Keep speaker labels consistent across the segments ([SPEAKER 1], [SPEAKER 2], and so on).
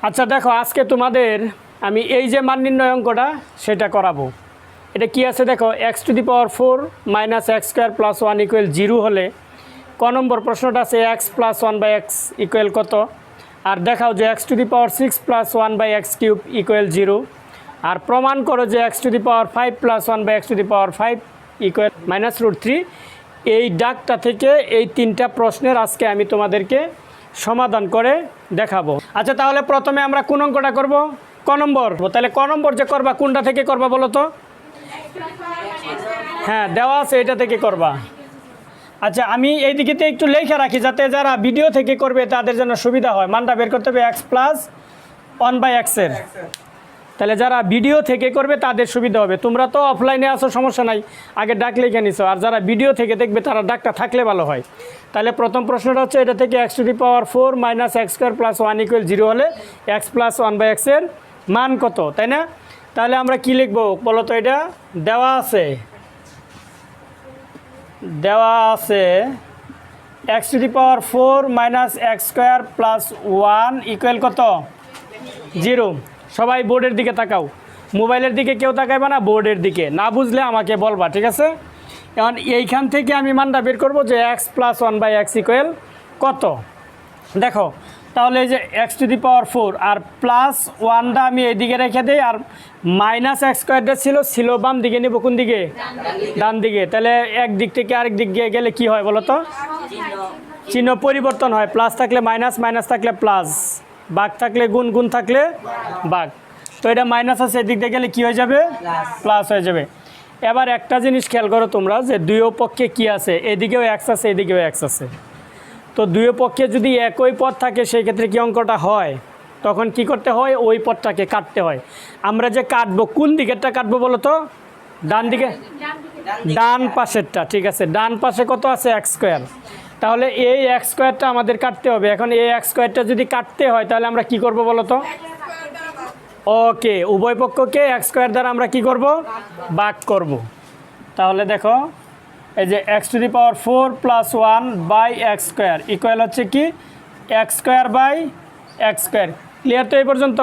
[SPEAKER 1] আচ্ছা দেখো, আজকে তোমাদের আমি এই যে মান নির্ণয় অঙ্কটা, সেটা করাবো। এটা কি আছে দেখো x to the power four minus x square plus one equal zero হলে ক নম্বর প্রশ্নটা আছে x plus one by x equal কত? আর দেখাও যে x to the power six plus one by x cube equal zero আর প্রমাণ করো যে x to the power five plus one by x to the power five equal minus root three এই ডাকটা থেকে এই তিনটা প্রশ্নের আজকে আমি তোমাদেরকে সমাধান করে দেখাবো। আচ্ছা তাহলে প্রথমে আমরা কোন অঙ্কটা করব? ক নম্বর। তাহলে ক নম্বর যে করবা, কোনটা থেকে করবা বলো তো? হ্যাঁ দেওয়া আছে, এটা থেকে করবা। আচ্ছা আমি এই দিকেতে একটু লেখা রাখি যাতে যারা ভিডিও থেকে করবে তাদের জন্য সুবিধা হয়। মানটা বের করতে হবে এক্স প্লাস ওয়ান বাই এক্সের তাহলে যারা ভিডিও থেকে করবে তাদের সুবিধা হবে। তোমরা তো অফলাইনে আসো সমস্যা নাই। আগে ডাক লিখে নিছো। আর যারা ভিডিও থেকে দেখবে, তারা ডাকটা থাকলে ভালো হয়। তাহলে প্রথম প্রশ্নটা হচ্ছে, এটা থেকে x to the power four minus x square plus one equal zero হলে এক্স প্লাস ওয়ান বাই এক্সের মান কত, তাই না? তাহলে আমরা কি লিখব বলো তো এটা? দেওয়া আছে। দেওয়া আছে x to the power four minus x square plus one equal কত? জিরো সবাই বোর্ডের দিকে তাকাও। মোবাইলের দিকে কেউ তাকাইবে না, বোর্ডের দিকে। না বুঝলে আমাকে বলবা, ঠিক আছে? এখন এইখান থেকে আমি মানটা বের করব যে x plus one by x equal কত? দেখো, তাহলে এই যে x to the power four R plus ওয়ানটা আমি এইদিকে রেখে দিই, আর মাইনাস এক্স স্কোয়ারটা ছিল ছিল বাম দিকে, নিব কোন দিকে? ডান দিকে। তাহলে এক দিক থেকে আরেক দিক গিয়ে গেলে কি হয় বলো তো? চিহ্ন। পরিবর্তন হয় প্লাস থাকলে মাইনাস মাইনাস থাকলে প্লাস বাঘ থাকলে গুণ গুণ থাকলে বাঘ। তো এটা মাইনাস আছে এদিক দিয়ে গেলে কি হয়ে যাবে? প্লাস হয়ে যাবে। এবার একটা জিনিস খেয়াল করো তোমরা যে দুই পক্ষে কি আছে? এদিকেও এক্স আছে এদিকেও এক্স আছে। তো দুই পক্ষে যদি একই পথ থাকে সেই ক্ষেত্রে কি অঙ্কটা হয়? তখন কি করতে হয়? ওই পথটাকে কাটতে হয়। আমরা যে কাটবো কোন দিকেরটা কাটবো বলো তো? ডান দিকে? ডান পাশেরটা ঠিক আছে। ডান পাশে কত আছে? এক্স স্কোয়ার তাহলে এই এক্স স্কোয়ারটা আমাদের কাটতে হবে। এখন এই এক্স স্কোয়ারটা যদি কাটতে হয়, তাহলে আমরা কি করব বলো তো? ওকে, উভয় পক্ষকে এক্স স্কোয়ার দ্বারা আমরা কি করব? বাক করব। তাহলে দেখো, এই যে x to the power four plus one by x square equal হচ্ছে কি? X square by x square clear তো এই পর্যন্ত?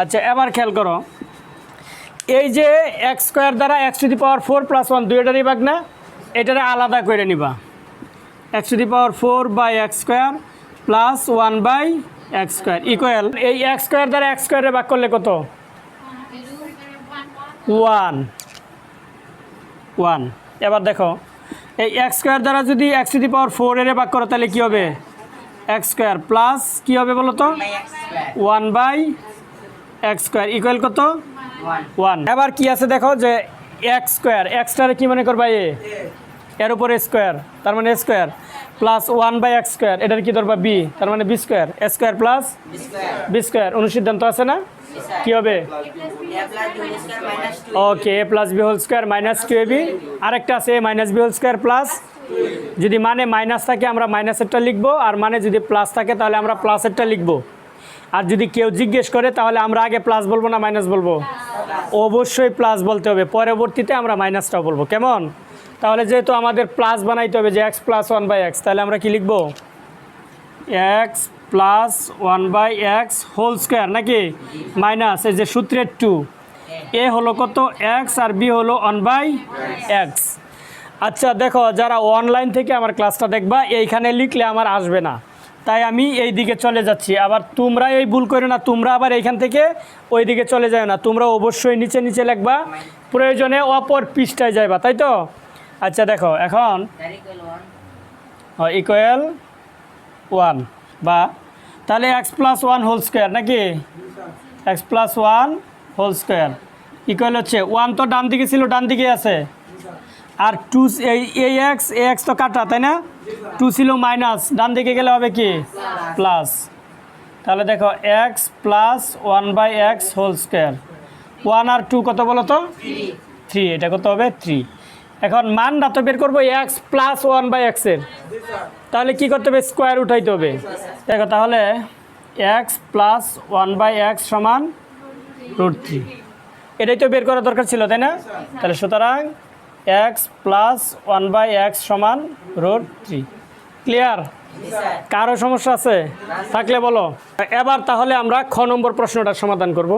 [SPEAKER 1] আচ্ছা এবার খেয়াল করো। এই যে এক্স স্কোয়ার দ্বারা x to the power four plus one দুইটারই ভাগ না, এটারে আলাদা করে নিবা। X to the power four by x square plus one by x square equal এই এক্স স্কোয়ার দ্বারা এক্স স্কোয়ারে ভাগ করলে কত? ওয়ান। ওয়ান। এবার দেখো এই এক্স স্কোয়ার দ্বারা যদি x to the power four এর ভাগ করো তাহলে কী হবে? এক্স স্কোয়ার প্লাস কী হবে বলো তো? One by x square equal কত? ওয়ান। এবার কি আছে দেখো যে এক্স স্কোয়ার এক্সটারে কী মনে করবা এ? এর উপরে স্কোয়ার তার মানে square plus one by x square এটার কি ধরবা বি তার মানে b square square plus b square অনুসিদ্ধান্ত আছে না? কি হবে? Okay a plus b whole square minus two a b আরেকটা আছে a minus b whole square plus যদি মানে মাইনাস থাকে আমরা মাইনাসেরটা লিখব আর মানে যদি প্লাস থাকে তাহলে আমরা প্লাসেরটা লিখব। আর যদি কেউ জিজ্ঞেস করে তাহলে আমরা আগে প্লাস বলব না মাইনাস বলব? অবশ্যই প্লাস বলতে হবে পরবর্তীতে আমরা মাইনাসটাও বলব কেমন? তাহলে যেহেতু আমাদের প্লাস বানাইতে হবে যে x plus one by x তাহলে আমরা কি লিখব? X plus one by x whole square নাকি? মাইনাস এই যে সূত্রের টু এ হলো কত? এক্স আর বি হলো ওয়ান বাই এক্স আচ্ছা দেখো, যারা অনলাইন থেকে আমার ক্লাসটা দেখবা, এইখানে লিখলে আমার আসবে না। তাই আমি এই দিকে চলে যাচ্ছি। আবার তোমরা এই ভুল করো না, তোমরা আবার এইখান থেকে ওই দিকে চলে যাও না। তোমরা অবশ্যই নিচে নিচে লিখবা। প্রয়োজনে অপর পৃষ্ঠায় যাইবা, তাই তো? আচ্ছা দেখো এখন ইকুয়াল ওয়ান বা তাহলে x plus one whole square নাকি? X plus one whole square equal হচ্ছে ওয়ান তো ডান দিকে ছিল ডান দিকে আছে। আর টু এই এই এক্স এ এক্স তো কাটা তাই না? টু ছিল মাইনাস ডান দিকে গেলে হবে কি? প্লাস তাহলে দেখো x plus one by x whole square one R two কত বলো তো? থ্রি এটা কত হবে? থ্রি এখন মানটা তো বের করব এক্স প্লাস ওয়ান বাই এক্সের তাহলে কি করতে হবে? স্কোয়ার উঠাইতে হবে। দেখো তাহলে x plus one by x সমান রুট থ্রি এটাই তো বের করা দরকার ছিল, তাই না? তাহলে সুতরাং x plus one by x সমান রুট থ্রি ক্লিয়ার কারও সমস্যা আছে? থাকলে বলো। এবার তাহলে আমরা খ নম্বর প্রশ্নটার সমাধান করব।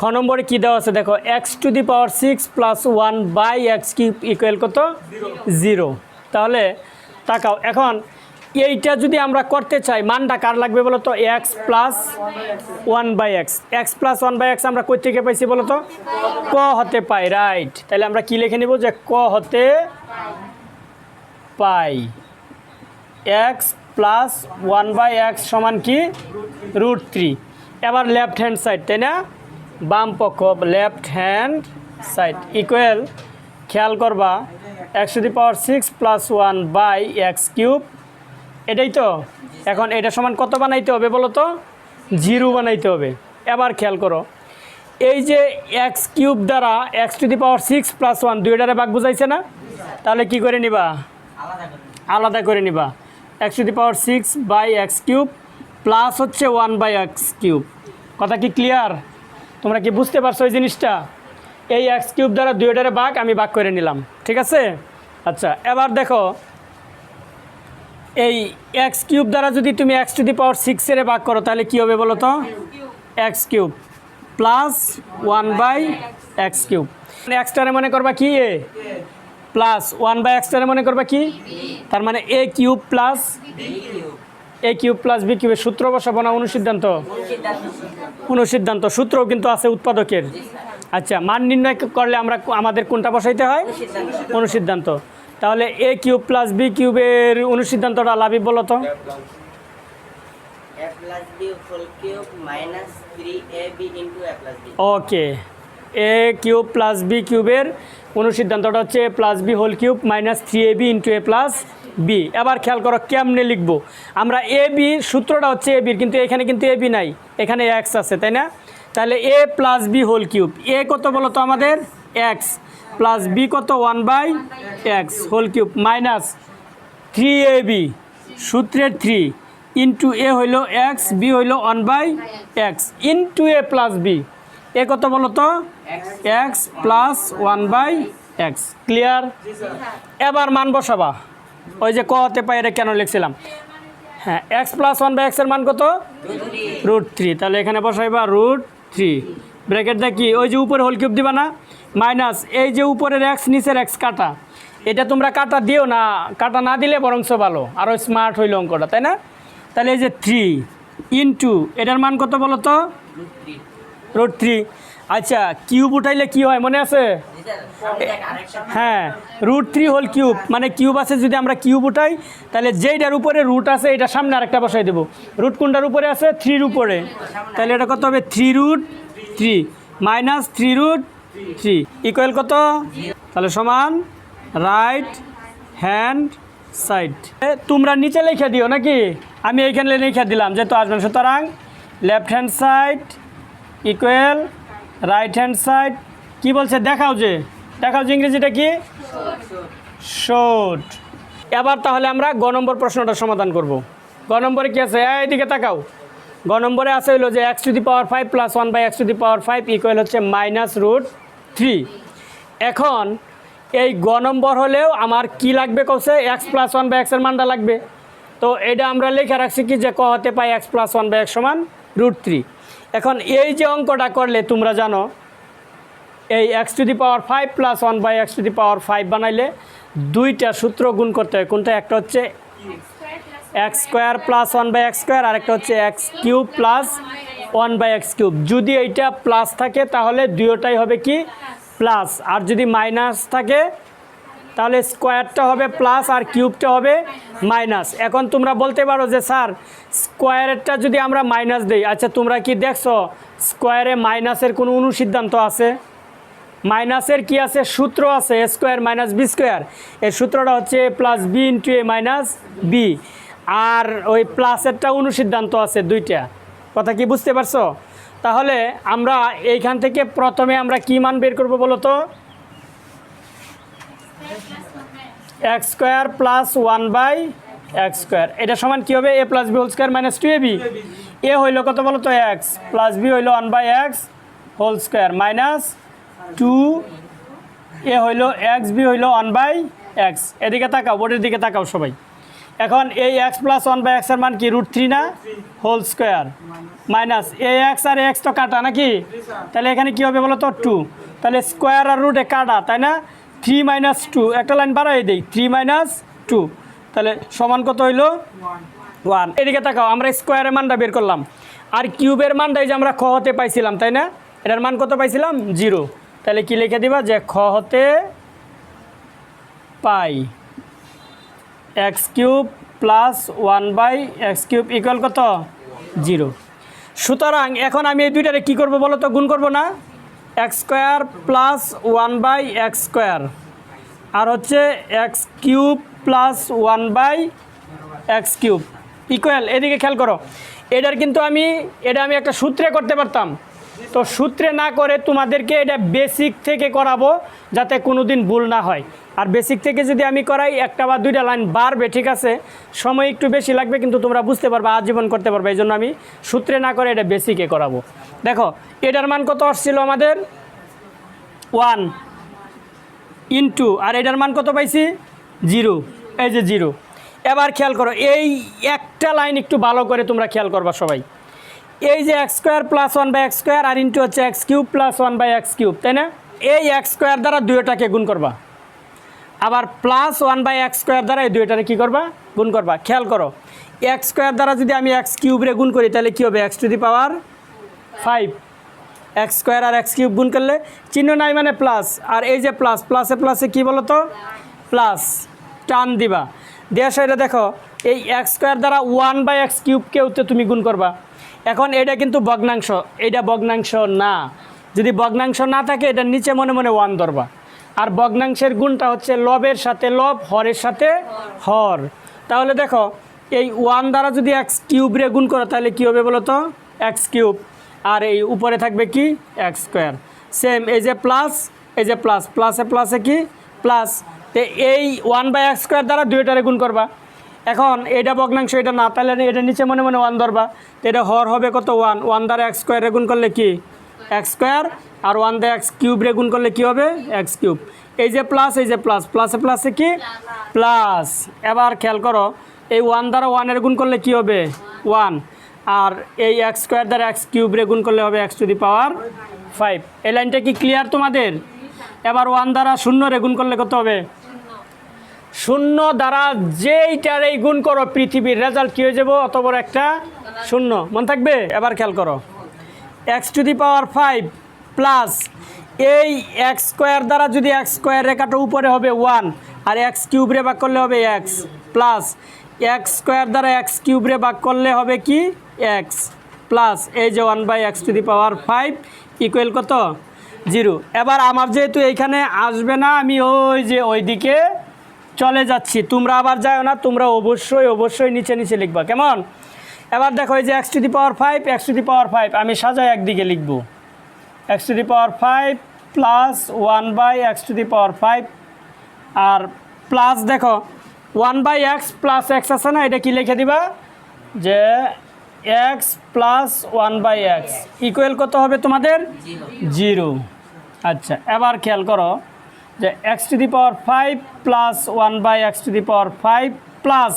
[SPEAKER 1] খ নম্বরে কী দেওয়া আছে? দেখো x to the power six plus one by x cube equal কত? জিরো তাহলে তাকাও, এখন এইটা যদি আমরা করতে চাই, মানটা কার লাগবে বলো তো? X plus one by x x plus one by x আমরা কই থেকে পাইছি বলো তো? ক হতে পাই রাইট তাহলে আমরা কি লিখে নিব যে ক হতে পাই? X plus one by x সমান কি? রুট থ্রি এবার লেফট হ্যান্ড সাইড তাই না? বাম পক্ষ লেফট হ্যান্ড সাইড ইকুয়াল খেয়াল করবা x to the power six plus one by x cube এটাই তো? এখন এটা সমান কত বানাইতে হবে বলো তো? জিরো বানাইতে হবে। এবার খেয়াল করো, এই যে এক্স কিউব দ্বারা x to the power six plus one দুইটারে বাঘ বুঝাইছে না? তাহলে কি করে নিবা? আলাদা করে নিবা। X to the power six by x cube plus হচ্ছে ওয়ান বাই এক্স কিউব কথা কি ক্লিয়ার তোমরা কি বুঝতে পারছ এই জিনিসটা? এই এক্স কিউব দ্বারা দুইটারে বাঘ আমি বাঘ করে নিলাম। ঠিক আছে? আচ্ছা এবার দেখো, এই এক্স কিউব দ্বারা যদি তুমি এক্স টু দি পাওয়ার সিক্সের ভাগ করো, তাহলে কী হবে বলো তো? X cube plus one by x cube মানে এক্সটারে মনে করবা কি? এ প্লাস ওয়ান বাই এক্সটারে মনে করবা কি? তার মানে a cube plus a cube plus b কিউবের সূত্র বসাবো না? অনুসিদ্ধান্ত? অনুসিদ্ধান্ত। সূত্রও কিন্তু আছে উৎপাদকের। আচ্ছা মান নির্ণয় করলে আমরা আমাদের কোনটা বসাইতে হয়? অনুসিদ্ধান্ত। তাহলে এ কিউব প্লাস বি কিউবের অনুসিদ্ধান্তটা লাভি বলো তো?
[SPEAKER 2] A plus b whole cube minus 3ab into a plus b.
[SPEAKER 1] Okay a cube plus b কিউবের অনুসিদ্ধান্তটা হচ্ছে a plus b whole cube minus three a b into a plus b. এবার খেয়াল করো কেমনে লিখব? আমরা এ, বি সূত্রটা হচ্ছে এ বির কিন্তু এখানে কিন্তু এ, বি নাই। এখানে এক্স আছে, তাই না? তাহলে a plus b whole cube a কত বলো তো আমাদের? এক্স প্লাস বি কত? One by x whole cube minus three a b সূত্রের থ্রি ইন্টু এ হইল এক্স বি হইল one by x into a plus b a কত বলো তো? X plus one by x clear এবার মান বসাবা। ওই যে কতে পাই এটা কেন লিখছিলাম? হ্যাঁ এক্স প্লাস ওয়ান বাই এক্সের মান কত? রুট থ্রি তাহলে এখানে বসাইবা রুট থ্রি ব্র্যাকেট দেখি ওই যে উপরে হোল কিউব দিবা না? মাইনাস এই যে উপরের এক্স নিচের এক্স কাটা। এটা তোমরা কাটা দিও না কাটা না দিলে বরংস ভালো। আরও স্মার্ট হইল অঙ্কটা তাই না? তাহলে এই যে থ্রি ইন্টু এটার মান কত বলো তো রুট থ্রি আচ্ছা কিউব উঠাইলে কি হয়? মনে আছে? হ্যাঁ রুট থ্রি হোল কিউব মানে কিউব আছে যদি আমরা কিউব উঠাই, তাহলে যেইটার উপরে রুট আছে এটা সামনে আরেকটা বসাই দেবো। রুট কোনটার উপরে আছে? থ্রির উপরে। তাহলে এটা কত হবে? Three root three minus three root three equal কত? তাহলে সমান রাইট হ্যান্ড সাইড তোমরা নিচে লিখে দিও নাকি? আমি এইখানে লিখে দিলাম, যেহেতু আসবেন সুতরাং left hand side equal right hand side কি বলছে? দেখাও যে। দেখাও যে ইংরেজিটা কি? শোট। এবার তাহলে আমরা গ নম্বর প্রশ্নটা সমাধান করব। গ নম্বরে কি আছে? এইদিকে তাকাও। গ নম্বরে আছে হলো যে x to the power five plus one by x to the power five equal হচ্ছে মাইনাস রুট থ্রি এখন এই গ নম্বর হলেও আমার কি লাগবে কৌছে এক্স প্লাস ওয়ান বাই এক্সের মানটা লাগবে। তো এটা আমরা লিখে রাখছি কি যে ক হতে পাই x plus one by x সমান রুট থ্রি এখন এই যে অঙ্কটা করলে তোমরা জানো এই x to the power five plus one by x to the power five বানাইলে দুইটা সূত্র গুণ করতে হয়। কোনটা? একটা হচ্ছে x square plus one by x square আরেকটা হচ্ছে x cube plus one by x cube যদি এইটা প্লাস থাকে, তাহলে দুয়োটাই হবে কি? প্লাস আর যদি মাইনাস থাকে, তাহলে স্কোয়ারটা হবে প্লাস আর কিউবটা হবে মাইনাস এখন তোমরা বলতে পারো যে, স্যার স্কোয়ারেরটা যদি আমরা মাইনাস দিই আচ্ছা তোমরা কি দেখছ? স্কোয়ারে মাইনাসের কোনো অনুসিদ্ধান্ত আছে? মাইনাসের কি আছে? সূত্র আছে স্কোয়ার মাইনাস বি স্কোয়ার এর সূত্রটা হচ্ছে plus b into a minus b আর ওই প্লাসেরটা অনুসিদ্ধান্ত আছে দুইটা। কথা কি বুঝতে পারছ? তাহলে আমরা এইখান থেকে প্রথমে আমরা কি মান বের করব বলো তো? X square plus one by x square এটা সমান কী হবে? A plus b whole square minus two a b a হইল কত বলো তো? এক্স প্লাস বি হইল one by x whole square minus two a হইল এক্স বি হইল ওয়ান বাই এক্স এদিকে তাকাও, বোর্ডের দিকে তাকাও সবাই। এখন এই এক্স প্লাস ওয়ান বাই এক্সের মান কি? রুট থ্রি না? Whole square minus a x R x তো কাটা নাকি? তাহলে এখানে কি হবে বলো তো টু তাহলে স্কোয়ার আর রুটে কাটা, তাই না? থ্রি মাইনাস টু একটা লাইন বাড়াই দিই। থ্রি মাইনাস টু তাহলে সমান কত হইল? ওয়ান এদিকে তাকাও, আমরা স্কোয়ারের মানটা বের করলাম। আর কিউবের মানটা এই যে আমরা খ হতে পাইছিলাম, তাই না? এটার মান কত পাইছিলাম? জিরো তাহলে কি লিখে দিবা? যে খ হতে পাই। X cube plus one by x cube equal কত? জিরো সুতরাং এখন আমি এই দুইটারে কী করব বলো তো? গুণ করব না? X square plus one by x square আর হচ্ছে x cube plus one by x cube equal এদিকে খেয়াল করো। এটার কিন্তু আমি, এটা আমি একটা সূত্রে করতে পারতাম। তো সূত্রে না করে তোমাদেরকে এটা বেসিক থেকে করাবো যাতে কোনো দিন ভুল না হয়। আর বেসিক থেকে যদি আমি করাই, একটা বা দুইটা লাইন বাড়বে, ঠিক আছে? সময় একটু বেশি লাগবে, কিন্তু তোমরা বুঝতে পারবে, আজীবন করতে পারবে। এই জন্য আমি সূত্রে না করে এটা বেসিকে করাবো। দেখো, এটার মান কত আসছিল আমাদের? ওয়ান ইনটু আর এটার মান কত পাইছি? জিরো এই যে জিরো এবার খেয়াল করো, এই একটা লাইন একটু ভালো করে তোমরা খেয়াল করবা সবাই। এই যে x square plus one by x square R into হচ্ছে x cube plus one by x cube, তাই না? এই এক্স স্কোয়ার দ্বারা দুইটাকে গুণ করবা। আবার plus one by x square দ্বারা এই দুইটারে কী করবা? গুণ করবা। খেয়াল করো, এক্স স্কোয়ার দ্বারা যদি আমি এক্স কিউবরে গুণ করি, তাহলে কী হবে? X to the power five. X square R x cube গুণ করলে চিহ্ন নাই মানে প্লাস। আর এই যে প্লাস, প্লাসে প্লাসে কী বলো তো প্লাস। টান দিবা। দেওয়ার সাইডে দেখো। এই এক্স স্কোয়ার দ্বারা ওয়ান বাই এক্স কিউবকেও তো তুমি গুণ করবা। এখন এটা কিন্তু ভগ্নাংশ, এটা ভগ্নাংশ না। যদি ভগ্নাংশ না থাকে, এটা নিচে মনে মনে ওয়ান ধরবা। আর ভগ্নাংশের গুণটা হচ্ছে লবের সাথে লব, হরের সাথে হর। তাহলে দেখো, এই ওয়ান দ্বারা যদি এক্স কিউবরে গুণ করো, তাহলে কী হবে বলো তো এক্স কিউব। আর এই উপরে থাকবে কি? X square. সেম, এই যে প্লাস, এই যে প্লাস। প্লাসে প্লাসে কি? প্লাস। তো এই ওয়ান বাই এক্স স্কোয়ার দ্বারা দুইটারে গুণ করবা। এখন এটা ভগ্নাংশ এটা না তাহলে এটা নিচে মনে মনে ওয়ান ধরবা। তো এটা হর হবে কত? ওয়ান ওয়ান দ্বারা এক্স স্কোয়ারে গুণ করলে কি? এক্স স্কোয়ার আর ওয়ান দ্বারা এক্স কিউবরে গুণ করলে কি হবে? এক্স কিউব এই যে প্লাস এই যে প্লাস প্লাসে প্লাসে কি? প্লাস এবার খেয়াল করো, এই ওয়ান দ্বারা ওয়ানের গুণ করলে কি হবে? ওয়ান আর এই এক্স স্কোয়ার দ্বারা এক্স কিউবরে গুণ করলে হবে x to the power five এই লাইনটা কি ক্লিয়ার তোমাদের? এবার ওয়ান দ্বারা শূন্য রে গুণ করলে কত হবে? শূন্য দ্বারা যেইটার এই গুণ করো, পৃথিবীর রেজাল্ট কী হয়ে যাব? অত বড় একটা শূন্য। মন থাকবে? এবার খেয়াল করো। X to the power five plus এই এক্স স্কোয়ার দ্বারা যদি এক্স স্কোয়ার রেখাটা উপরে হবে ওয়ান আর এক্স কিউবরে ভাগ করলে হবে এক্স প্লাস এক্স স্কোয়ার দ্বারা এক্স কিউবরে ভাগ করলে হবে কি? এক্স প্লাস এই যে one by x to the power five equal কত? জিরো এবার আমার যেহেতু এইখানে আসবে না, আমি ওই যে ওইদিকে চলে যাচ্ছি। তোমরা আবার যাও না তোমরা অবশ্যই অবশ্যই নিচে নিচে লিখবা কেমন? এবার দেখো এই যে x to the power five x to the power five আমি সাজাই একদিকে লিখব। X to the power five plus one by x to the power five R plus দেখো one by x plus x আছে না এটা কি লিখে দিবা? যে x plus one by x equal কত হবে তোমাদের? জিরো আচ্ছা এবার খেয়াল করো যে x to the power five plus one by x to the power five plus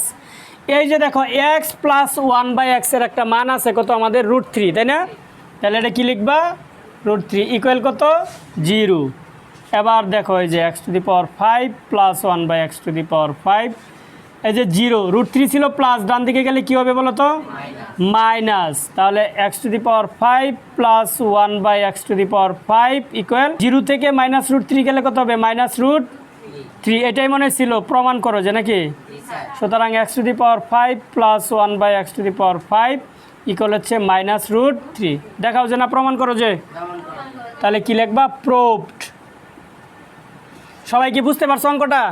[SPEAKER 1] এই যে দেখো এক্স প্লাস ওয়ান বাই এক্সের একটা মান আছে কত? আমাদের রুট থ্রি তাই না? তাহলে এটা কী লিখবা? রুট থ্রি ইকুয়াল কত? জিরো এবার দেখো, এই যে x to the power five plus one by x to the power five এই যে জিরো রুট থ্রি ছিল প্লাস ডান দিকে গেলে কী হবে বলো তো মাইনাস তাহলে x to the power five plus one by x to the power five equal zero থেকে মাইনাস রুট থ্রি গেলে কত হবে? মাইনাস রুট থ্রি এটাই মনে ছিল, প্রমাণ করো যে নাকি? সুতরাং x to the power five plus one by x to the power five equal হচ্ছে মাইনাস রুট থ্রি দেখাও যে না, প্রমাণ করো যে। তাহলে কি লিখবা? প্রোভড সবাই কি বুঝতে পারছ অঙ্কটা?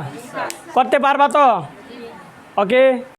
[SPEAKER 1] করতে পারবা তো? ওকে